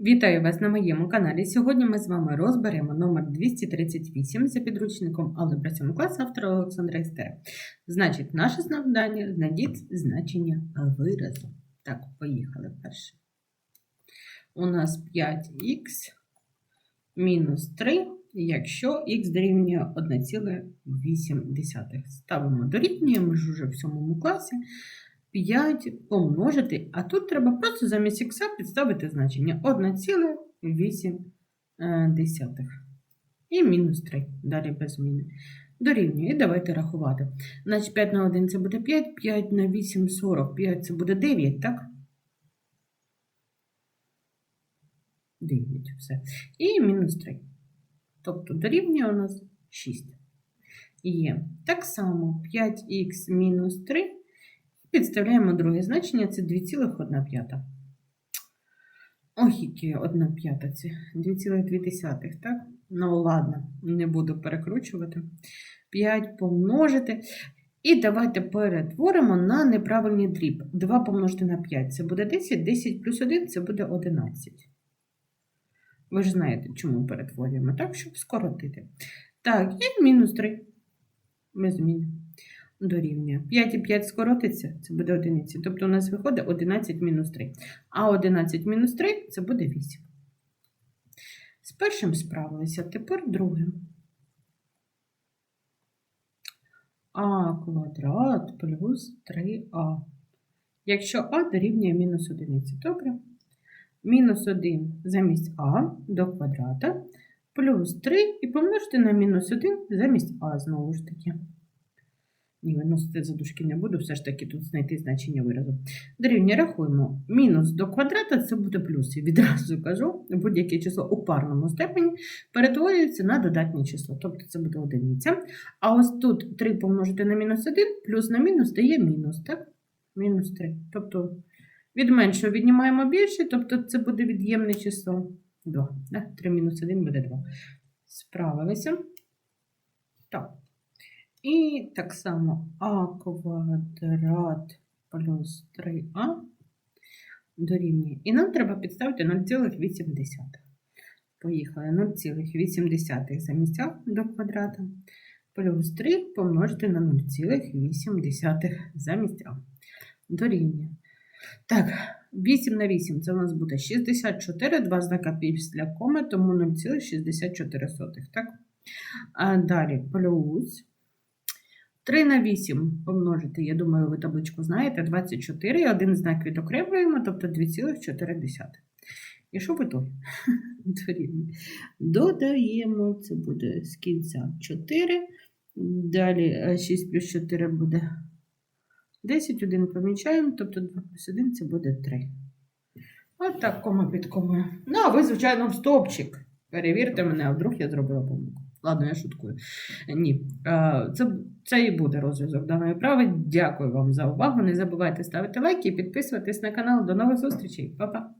Вітаю вас на моєму каналі. Сьогодні ми з вами розберемо номер 238 за підручником Алgebra 7 класу автора Олександра Істера. Значить, наше завдання знайдіть значення виразу. Так, поїхали перше. У нас 5х мінус 3, якщо х дорівнює 1,8. Ставимо дорівнює, ми ж уже в 7 класі. 5 помножити, а тут треба просто замість х підставити значення 1,8 і мінус 3, далі без зміни. Дорівнює, і давайте рахувати. Значить, 5 на 1 це буде 5, 5 на 8 – 40, 5 це буде 9, так? 9, все. І мінус 3. Тобто дорівнює у нас 6. Є. Так само 5х мінус 3 Підставляємо друге значення, це 2,1. Ой, яке 1 п'ята це 2,2, так? Ну, ладно, не буду перекручувати. 5 помножити. І давайте перетворимо на неправильний дріб. 2 помножити на 5 це буде 10, 10 плюс 1 це буде 11. Ви ж знаєте, чому перетворюємо, так, щоб скоротити. Так, і мінус 3. Без зміни дорівнює. 5 і 5 скоротиться, це буде 11. Тобто у нас виходить 11 мінус 3. А 11 мінус 3 це буде 8. З першим справилися, тепер другим. А квадрат плюс 3а. Якщо а дорівнює мінус 1. Добре. Мінус 1 замість а до квадрата плюс 3 і помножити на мінус 1 замість а знову ж таки. Ні, виносити за дужки не буду, все ж таки тут знайти значення виразу. Дорівнює рахуємо. Мінус до квадрата це буде плюс. І відразу кажу, будь-яке число у парному степені перетворюється на додатнє число. Тобто це буде одиниця. А ось тут 3 помножити на мінус 1, плюс на мінус дає мінус, так? Мінус 3. Тобто від меншого віднімаємо більше, тобто це буде від'ємне число 2. Так? 3 мінус 1 буде 2. Справилися. Так. І так само а квадрат плюс 3а дорівнює. І нам треба підставити 0,8. Поїхали 0,8 замість а до квадрата плюс 3 помножити на 0,8 замість а. Дорівнює. Так, 8 на 8 це у нас буде 64, два знака після коми, тому 0,64. Так? А далі плюс 3 на 8 помножити, я думаю, ви табличку знаєте, 24, і один знак відокремлюємо, тобто 2,4. І що ви тут? Додаємо, це буде з кінця 4. Далі 6 плюс 4 буде 10, 1 помічаємо, тобто 2 плюс 1 це буде 3. От так, кома під комою. Ну, а ви, звичайно, в стовпчик. Перевірте мене, а вдруг я зробила помилку. Ладно, я шуткую. Ні, це це і буде розв'язок даної прави. Дякую вам за увагу. Не забувайте ставити лайки і підписуватись на канал. До нових зустрічей. Па-па!